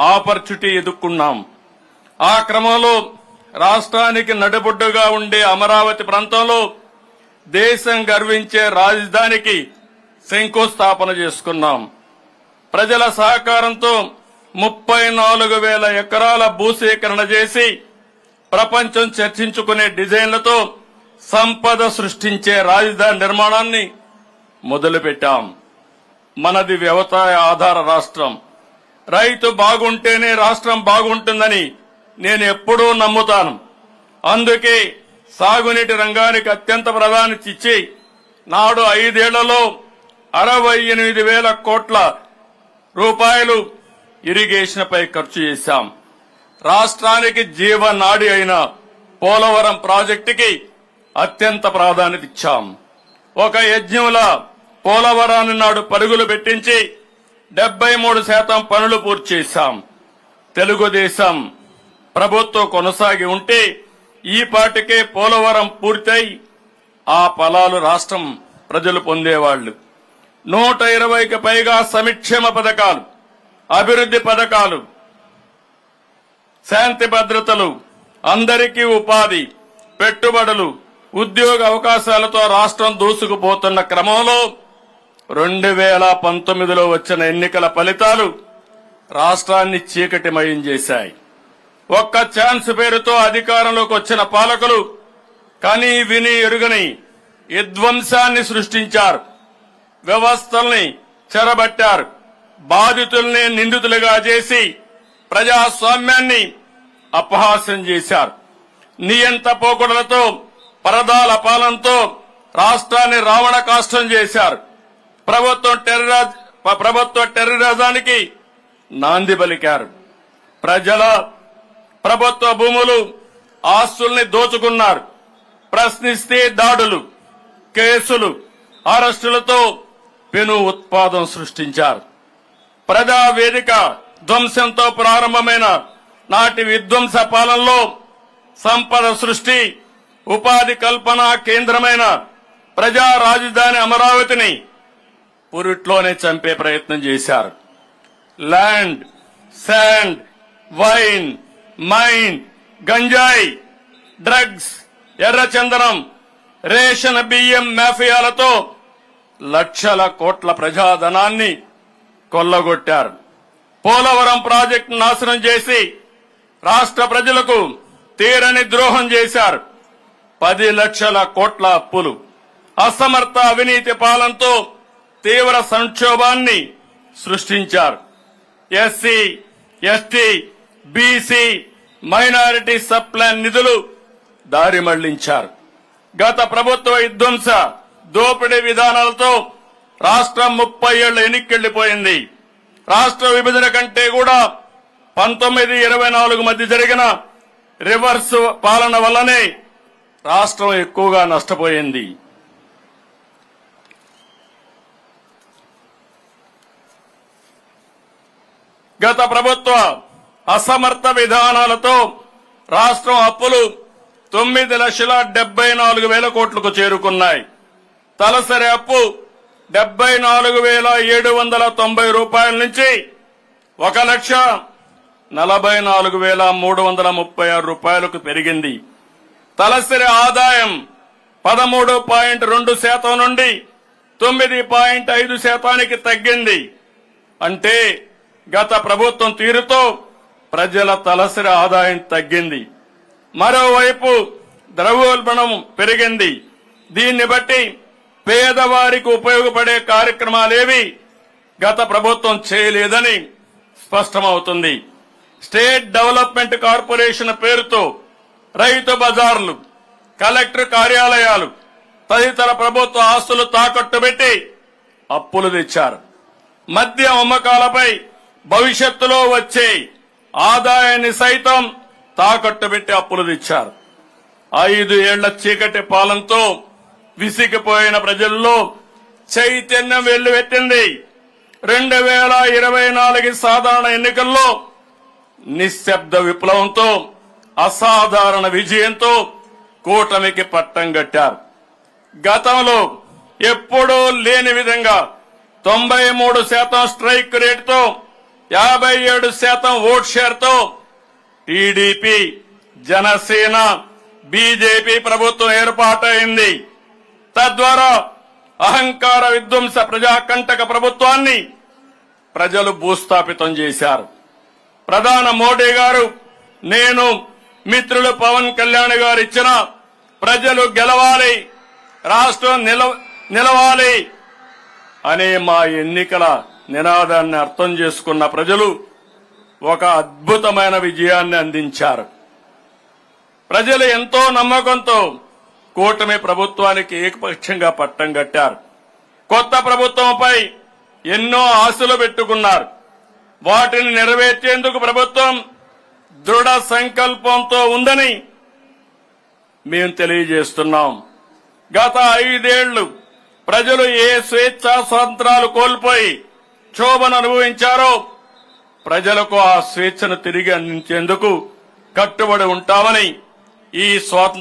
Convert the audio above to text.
Opportunity ఎదుర్కొన్నాం ఆ క్రమంలో రాష్ట్రానికి నడిబొడ్డుగా ఉండే అమరావతి ప్రాంతంలో దేశం గర్వించే రాజధానికి శంకుస్థాపన చేసుకున్నాం. ప్రజల సహకారంతో ముప్పై నాలుగు వేల ఎకరాల భూసేకరణ చేసి ప్రపంచం చర్చించుకునే డిజైన్లతో సంపద సృష్టించే రాజధాని నిర్మాణాన్ని మొదలుపెట్టాం. మనది వ్యవసాయ ఆధార రాష్ట్రం. రైతు బాగుంటేనే రాష్ట్రం బాగుంటుందని నేను ఎప్పుడూ నమ్ముతాను. అందుకే సాగునీటి రంగానికి అత్యంత ప్రాధాన్యత ఇచ్చి నాడు ఐదేళ్ళలో అరవై ఎనిమిది వేల కోట్ల రూపాయలు ఇరిగేషన్ పై ఖర్చు చేశాం. రాష్ట్రానికి జీవనాడి అయిన పోలవరం ప్రాజెక్టుకి అత్యంత ప్రాధాన్యత ఇచ్చాం. ఒక యజ్ఞంలా పోలవరాన్ని నాడు పరుగులు పెట్టించి డెబ్బై మూడు శాతం పనులు పూర్తి చేశాం. తెలుగుదేశం ప్రభుత్వం కొనసాగి ఉంటే ఈ పాటికే పోలవరం పూర్తయి ఆ ఫలాలు రాష్ట్రం ప్రజలు పొందేవాళ్ళు నూట ఇరవైకి పైగా సంక్షేమ పథకాలు అభివృద్ధి పథకాలు శాంతి భద్రతలు అందరికీ ఉపాధి పెట్టుబడులు ఉద్యోగ అవకాశాలతో రాష్ట్రం దూసుకుపోతున్న క్రమంలో రెండు వేల పంతొమ్మిదిలో వచ్చిన ఎన్నికల ఫలితాలు రాష్ట్రాన్ని చీకటిమయం చేశాయి. ఒక్క ఛాన్స్ పేరుతో అధికారంలోకి వచ్చిన పాలకులు కని విని ఎరుగని విధ్వంసాన్ని సృష్టించారు. వ్యవస్థల్ని చెరబట్టారు. బాధితుల్ని నిందితులుగా చేసి ప్రజాస్వామ్యాన్ని అపహాస్యం చేశారు. నియంత పోకడలతో పరదాల పాలనతో రాష్ట్రాన్ని రావణ కాష్టం చేశారు. ప్రభుత్వం టెర్రరిజ ప్రభుత్వ టెర్రరిజానికి నాంది పలికారు. ప్రజల ప్రభుత్వ భూములు ఆస్తుల్ని దోచుకున్నారు. ప్రశ్నిస్తే దాడులు కేసులు అరెస్టులతో పెను ఉత్పాదం సృష్టించారు. ప్రజా వేదిక ధ్వంసంతో ప్రారంభమైన నాటి విధ్వంస పాలనలో సంపద సృష్టి ఉపాధి కల్పన కేంద్రమైన ప్రజా రాజధాని అమరావతిని పురిట్లోనే చంపే ప్రయత్నం చేశారు. ల్యాండ్ శాండ్ వైన్ మైన్ గంజాయి డ్రగ్స్ ఎర్రచందనం రేషన్ బియ్యం మాఫియాలతో లక్షల కోట్ల ప్రజాధనాన్ని కొల్లగొట్టారు. పోలవరం ప్రాజెక్టు నాశనం చేసి రాష్ట్ర ప్రజలకు తీరని ద్రోహం చేశారు. పది లక్షల కోట్ల అప్పులు. అసమర్థ అవినీతి పాలనతో తీవ్ర సంక్షోభాన్ని సృష్టించారు. SC ST BC minority sub plan నిధులు దారి మళ్ళించారు. గత ప్రభుత్వ విధ్వంస దోపిడీ విధానాలతో రాష్ట్రం ముప్పై ఏళ్ళ ఎన్నికెళ్ళిపోయింది రాష్ట్ర విభజన కంటే కూడా పంతొమ్మిది ఇరవై నాలుగు మధ్య జరిగిన రివర్స్ పాలన వల్లనే రాష్ట్రం ఎక్కువగా నష్టపోయింది. గత ప్రభుత్వ అసమర్థ విధానాలతో రాష్ట్రం అప్పులు తొమ్మిది లక్షల డెబ్బై నాలుగు వేల కోట్లకు చేరుకున్నాయి. తలసరి అప్పు డెబ్బై నాలుగు వేల ఏడు వందల తొంభై రూపాయల నుంచి ఒక లక్ష నలభై నాలుగు వేల మూడు వందల ముప్పై ఆరు రూపాయలకు పెరిగింది. తలసరి ఆదాయం పదమూడు పాయింట్ రెండు శాతం నుండి తొమ్మిది పాయింట్ ఐదు శాతానికి తగ్గింది. అంటే గత ప్రభుత్వం తీరుతో ప్రజల తలసరి ఆదాయం తగ్గింది. మరోవైపు ద్రవ్యోల్బణం పెరిగింది. దీన్ని బట్టి పేదవారికి ఉపయోగపడే కార్యక్రమాలేవి గత ప్రభుత్వం చేయలేదని స్పష్టమవుతుంది. స్టేట్ డెవలప్మెంట్ కార్పొరేషన్ పేరుతో రైతు బజార్లు కలెక్టర్ కార్యాలయాలు తదితర ప్రభుత్వ ఆస్తులు తాకట్టు పెట్టి అప్పులు తెచ్చారు. మద్య అమ్మకాలపై భవిష్యత్తులో వచ్చే ఆదాయాన్ని సైతం తాకట్టు పెట్టి అప్పులు తెచ్చారు. ఐదు ఏళ్ళ చీకటి పాలనతో విసిగిపోయిన ప్రజల్లో చైతన్యం వెల్లువెట్టింది రెండు వేల ఇరవై నాలుగు సాధారణ ఎన్నికల్లో నిశ్శబ్ద విప్లవంతో అసాధారణ విజయంతో కూటమికి పట్టం కట్టారు. గతంలో ఎప్పుడూ లేని విధంగా తొంభై మూడు శాతం స్ట్రైక్ రేటుతో యాభై ఏడు శాతం ఓట్ షేర్తో టీడీపీ జనసేన బీజేపీ ప్రభుత్వం ఏర్పాటైంది. తద్వారా అహంకార విధ్వంస ప్రజాకంటక ప్రభుత్వాన్ని ప్రజలు భూస్థాపితం చేశారు. ప్రధాన మోడీ గారు నేను మిత్రులు పవన్ కళ్యాణ్ గారు ఇచ్చిన ప్రజలు గెలవాలి రాష్ట్రం నిలవాలి అనే మా ఎన్నికల నినాదాన్ని అర్థం చేసుకున్న ప్రజలు ఒక అద్భుతమైన విజయాన్ని అందించారు. ప్రజలు ఎంతో నమ్మకంతో కూటమి ప్రభుత్వానికి ఏకపక్షంగా పట్టం కట్టారు. కొత్త ప్రభుత్వంపై ఎన్నో ఆశలు పెట్టుకున్నారు. వాటిని నెరవేర్చేందుకు ప్రభుత్వం దృఢ సంకల్పంతో ఉందని మేము తెలియజేస్తున్నాం. గత ఐదేళ్ళు ప్రజలు ఏ స్వేచ్ఛా స్వాతంత్రాలు కోల్పోయి క్షోభను అనుభవించారో. ప్రజలకు ఆ స్వేచ్ఛను తిరిగి అందించేందుకు కట్టుబడి ఉంటామని ఈ స్వాతంత్ర